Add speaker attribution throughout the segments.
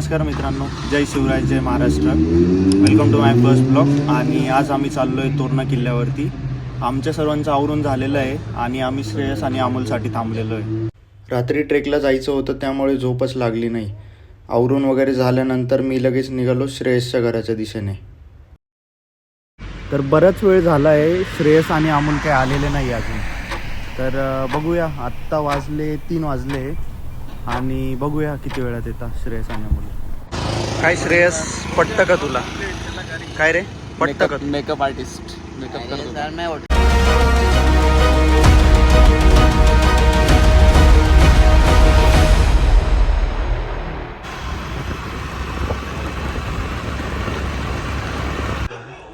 Speaker 1: नमस्कार मित्रांनो जय शिवराय जय Maharashtra. Welcome to my first blog आणि आज आम्ही चाललो आहे तोरणा किल्ल्यावरती. आमच्या सर्वांचं आवरून झालेलं आहे आणि आम्ही श्रेयस आणि अमोलसाठी थांबलेलो आहे. रात्री ट्रेकला जायचं होतं त्यामुळे झोपच लागली नाही. आवरून वगैरे झाल्यानंतर मी लगेच निघालो श्रेयसच्या घराच्या दिशेने. तर बराच वेळ झाला आहे श्रेयस आणि अमोल काही आलेले नाही अजून. तर बघूया आत्ता वाजले तीन वाजले. आणि बघूया किती वेळात येतात श्रेयस आणि काय श्रेयस पटतं का तुला? काय रे? पटतं का
Speaker 2: मेकअप आर्टिस्ट मेकअप करतो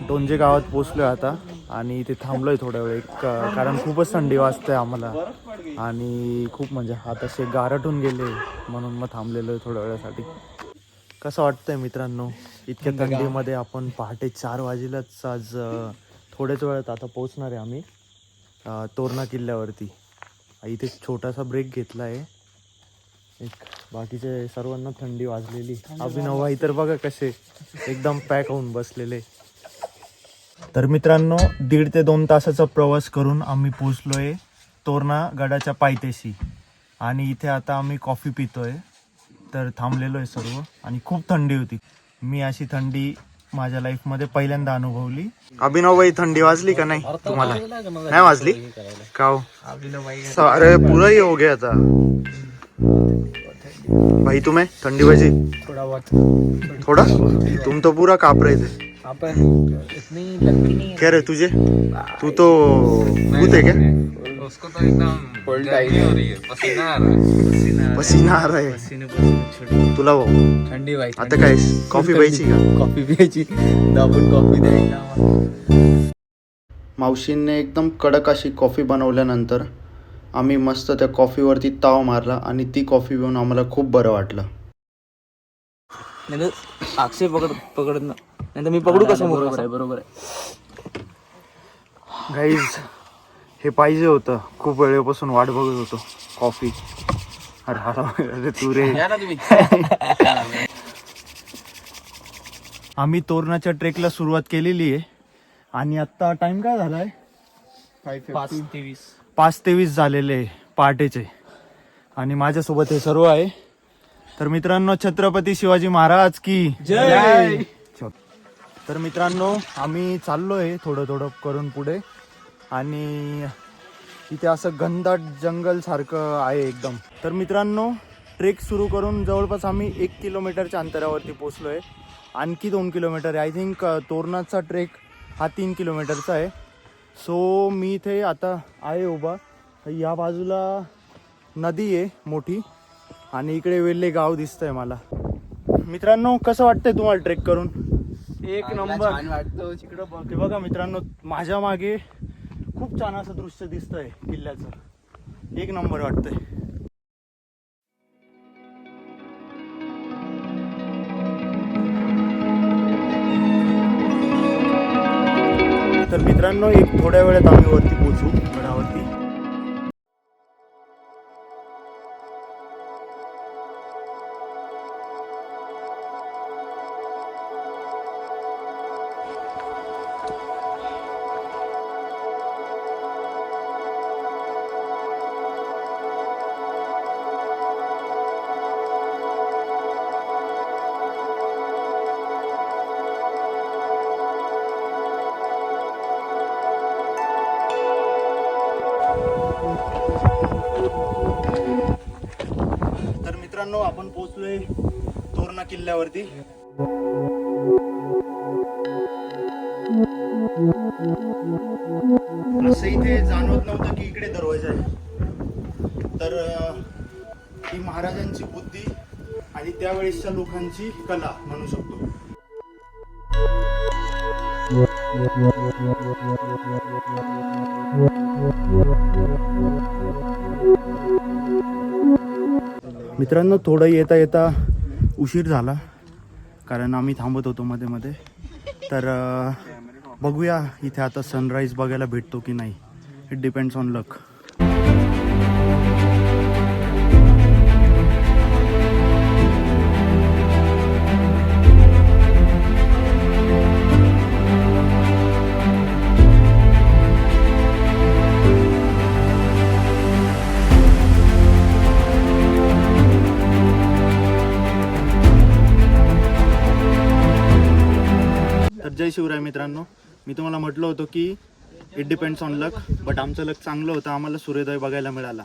Speaker 1: डोंजे गावात पोचलोय आता. आणि इथे थांबलोय थोड्या वेळ. कारण खूपच थंडी वाजते आम्हाला. आणि खूप म्हणजे हात असे गारटून गेले म्हणून मग थांबलेलो आहे थोड्या वेळासाठी. कसं वाटतंय मित्रांनो? इतक्या थंडीमध्ये आपण पहाटे चार वाजेलाच आज थोड्याच वेळात आता पोहोचणार आहे आम्ही तोरणा किल्ल्यावरती. इथे छोटासा ब्रेक घेतला आहे एक बाकीचे सर्वांना थंडी वाजलेली. अभिनव भाई तर बघा कसे एकदम पॅक होऊन बसलेले. तर मित्रांनो दीड ते दोन तासाचा प्रवास करून आम्ही पोचलोय तोरणा गडाच्या पायथ्याशी. आणि इथे आता आम्ही कॉफी पितोय. तर थांबलेलो आहे सर्व आणि खूप थंडी होती. मी अशी थंडी माझ्या लाईफमध्ये पहिल्यांदा अनुभवली. अभिनव भाई थंडी वाजली का नाही तुम्हाला? नाही वाजली? का हो? अरे पुरा ही हो गया था. भाई तुम्हें?
Speaker 2: थोड़ा बहुत
Speaker 1: थोड़ा? तुम तो पूरा काप रहे थे.
Speaker 2: अपन इतनी लगती नहीं
Speaker 1: क्या रे तुझे? तू तो भूत है क्या?
Speaker 3: उसको तो एकदम गर्मी हो रही है पसीना आ रहा है
Speaker 1: पसीना आ रहा है। तुला भाऊ
Speaker 2: थंडी भाई
Speaker 1: आता काय कॉफी प्यायची का?
Speaker 2: कॉफी प्यायची. दाबून कॉफी द्यायला
Speaker 1: मावशींनी एकदम कडक अशी कॉफी बनवल्यानंतर आम्ही मस्त त्या कॉफीवरती ताव मारला आणि ती कॉफी पिऊन आम्हाला खूप बरं वाटलं.
Speaker 2: अक्षय पकड पकडत ना. नाही तर मी पकडू कसं बरोबर आहे बरोबर आहे.
Speaker 1: गाईज हे पाहिजे होतं. खूप वेळेपासून वाट बघत होतो. कॉफी अरे हा, अरे तू रे. आम्ही तोरणाच्या ट्रेकला सुरुवात केलेली आहे. आणि आत्ता टाइम काय झालाय?
Speaker 2: पाच तेवीस.
Speaker 1: पाच तेवीस झालेले आहे पहाटेचे. आणि माझ्यासोबत हे सर्व आहे. तर मित्रांनो छत्रपती शिवाजी महाराज की
Speaker 2: जय!
Speaker 1: तर मित्रांनो आम्ही चाललो आहे थोडं थोडं करून पुढे. आणि इथे असं घनदाट जंगल सारखं आहे एकदम. तर मित्रांनो ट्रेक सुरू करून जवळपास आम्ही एक किलोमीटरच्या अंतरावरती पोचलो आहे आणखी दोन किलोमीटर आहे. आय थिंक तोरणाचा ट्रेक हा तीन किलोमीटरचा आहे. सो मी इथे आता आहे उभा. या बाजूला नदी आहे मोठी. आणि इकडे वेल्ले गाव दिसतंय मला. मित्रांनो कसं वाटतंय तुम्हाला ट्रेक करून? एक नंबर.
Speaker 2: वाटतं तिकडं बघ.
Speaker 1: ते बघा मित्रांनो माझ्या मागे खूप छान असं दृश्य दिसतंय किल्ल्याचं. एक नंबर वाटतंय. तर मित्रांनो एक थोड्या वेळात आम्ही वरती पोहोचू गडावरती. मित्रांनो आपण पोहोचलोय तोरणा किल्ल्यावरती. असं इथे जाणवत नव्हतं की इकडे दरवाजा आहे. तर ही महाराजांची बुद्धी आणि त्यावेळेसच्या लोकांची कला म्हणू शकतो. मित्रांनो थोडं येता येता उशीर झाला कारण आम्ही थांबत होतो मध्ये मध्ये. तर बघूया इथे आता सनराईज बघायला भेटतो की नाही. इट डिपेंड्स ऑन लक जय शिवराय मित्रांनो. मी तुम्हाला म्हटलं होतं की it depends on luck but आमचं लक चांगलं होतं. आम्हाला सूर्योदय बघायला मिळाला.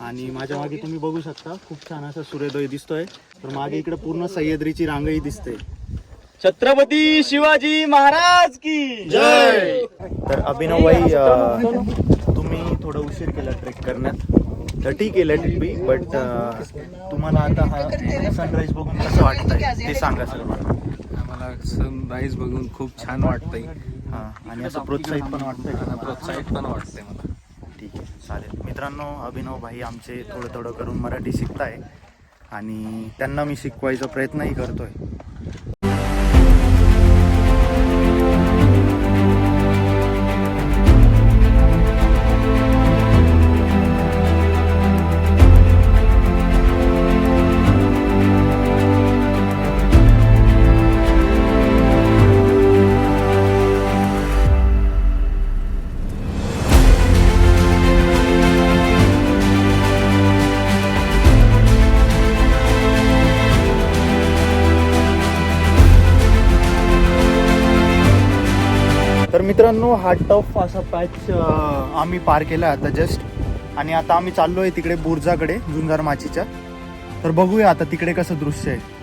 Speaker 1: आणि माझ्या मागे तुम्ही बघू शकता खूप छान असा सूर्योदय दिसतोय. तर मागे इकडे पूर्ण सह्याद्रीची रांगही दिसते.
Speaker 2: छत्रपती शिवाजी महाराज की
Speaker 1: जय! तर अभिनव भाई तुम्ही थोडं उशीर केला ट्रेक करण्यात. तर ठीक आहे लेट इट बी बट तुम्हाला आता हा सनराईज बघून कसं वाटतंय ते सांगा सर मला.
Speaker 3: सनराईज बघून खूप छान वाटतंय.
Speaker 1: हां आणि असं प्रोत्साहित पण वाटतंय.
Speaker 3: प्रोत्साहित पण वाटतंय मला.
Speaker 1: ठीक आहे चालेल. मित्रांनो अभिनव भाई आमचे थोडं थोडं करून मराठी शिकताय. आणि त्यांना मी शिकवायचा प्रयत्नही करतोय. मित्रांनो हा टफ असा पॅच आम्ही पार केला आता जस्ट आणि आता आम्ही चाललो आहे तिकडे बुर्जाकडे जुंजार माचीच्या. तर बघूया आता तिकडे कसं दृश्य आहे.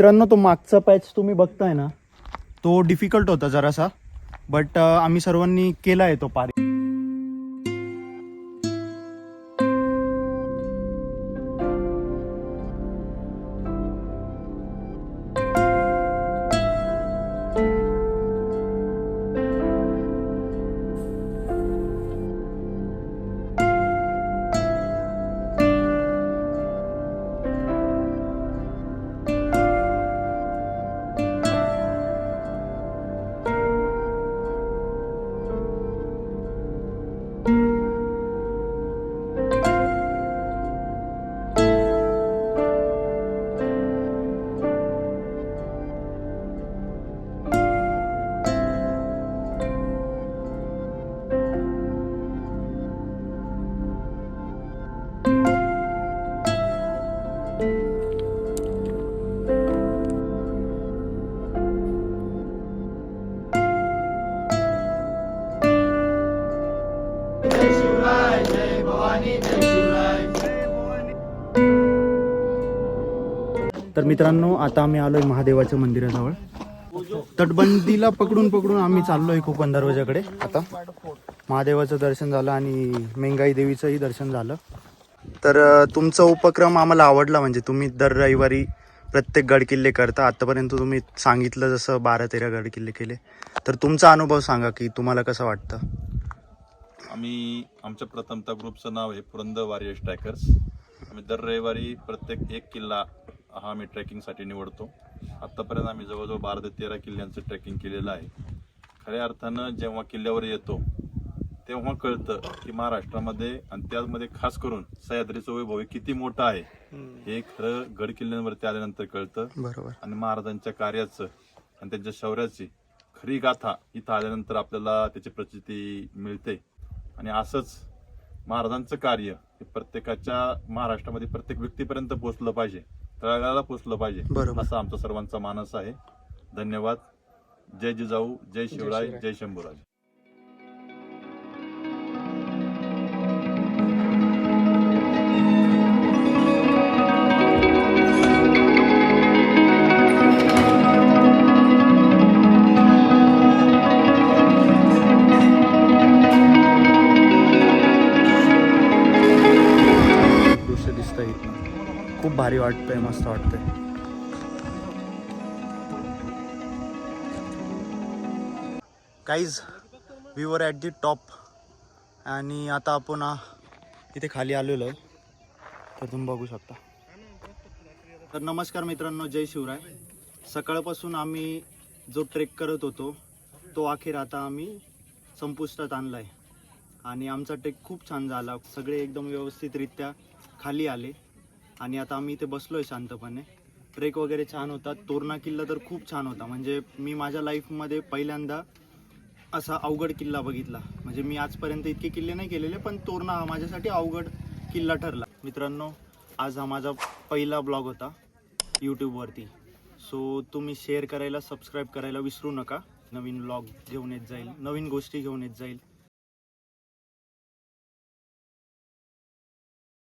Speaker 1: मित्रांनो तो मागचा पॅच तुम्ही बघताय ना? तो डिफिकल्ट होता जरासा बट आम्ही सर्वांनी केला आहे तो पारी. तर मित्रांनो आता आम्ही आलोय महादेवाच्या मंदिराजवळ. तटबंदीला पकडून पकडून आम्ही चाललोय कोकण दरवाजाकडे. आता महादेवाचं दर्शन झालं आणि मेंगाई देवीचंही दर्शन झालं. तर तुमचा उपक्रम आम्हाला आवडला म्हणजे तुम्ही दर रविवारी प्रत्येक गडकिल्ले करता. आतापर्यंत तुम्ही सांगितलं जसं बारा तेरा गडकिल्ले केले. तर तुमचा अनुभव सांगा की तुम्हाला कसं वाटतं?
Speaker 4: आम्ही आमच्या प्रथमता ग्रुपचं नाव आहे पुरंदर वॉरियर्स ट्रॅकर्स. आम्ही दर रविवारी प्रत्येक एक किल्ला हा आम्ही ट्रेकिंगसाठी निवडतो. आत्तापर्यंत आम्ही जवळजवळ बारा ते तेरा किल्ल्यांचं ट्रेकिंग केलेलं आहे. खऱ्या अर्थानं जेव्हा किल्ल्यावर येतो तेव्हा कळतं की महाराष्ट्रामध्ये आणि त्यामध्ये खास करून सह्याद्रीचं वैभव किती मोठं आहे. हे खरं गड किल्ल्यांवरती आल्यानंतर कळतं.
Speaker 1: बरोबर.
Speaker 4: आणि महाराजांच्या कार्याचं आणि त्यांच्या शौर्याची खरी गाथा इथं आल्यानंतर आपल्याला त्याची प्रचिती मिळते. आणि असंच महाराजांचं कार्य हे प्रत्येकाच्या महाराष्ट्रामध्ये प्रत्येक व्यक्तीपर्यंत पोहोचलं पाहिजे. तळागाळाला पोहोचलं पाहिजे
Speaker 1: बरोबर.
Speaker 4: असा आमचा सर्वांचा मानस आहे. धन्यवाद. जय जिजाऊ जय शिवराय. जय शंभूराज.
Speaker 1: भारी वाटतंय मस्त वाटतंय. काहीच we were at the top आणि आता आपण इथे खाली आलेलो आहे. तर तुम्ही बघू शकता. तर नमस्कार मित्रांनो जय शिवराय. सकाळपासून आम्ही जो ट्रेक करत होतो तो अखेर आता आम्ही संपुष्टात आणला आहे आणि आमचा ट्रेक खूप छान झाला. सगळे एकदम व्यवस्थितरित्या खाली आले. आणि आता आम्ही इथे बसलो आहे शांतपणे. ट्रेक वगैरे छान होता. तोरणा किल्ला तर खूप छान होता. म्हणजे मी माझ्या लाईफमध्ये पहिल्यांदा असा अवघड किल्ला बघितला. म्हणजे मी आजपर्यंत इतके किल्ले नाही केलेले पण तोरणा हा माझ्यासाठी अवघड किल्ला ठरला. मित्रांनो आज हा माझा पहिला ब्लॉग होता यूट्यूबवरती सो तुम्ही शेअर करायला सबस्क्राईब करायला विसरू नका. नवीन ब्लॉग घेऊन येत जाईल. नवीन गोष्टी घेऊन येत जाईल.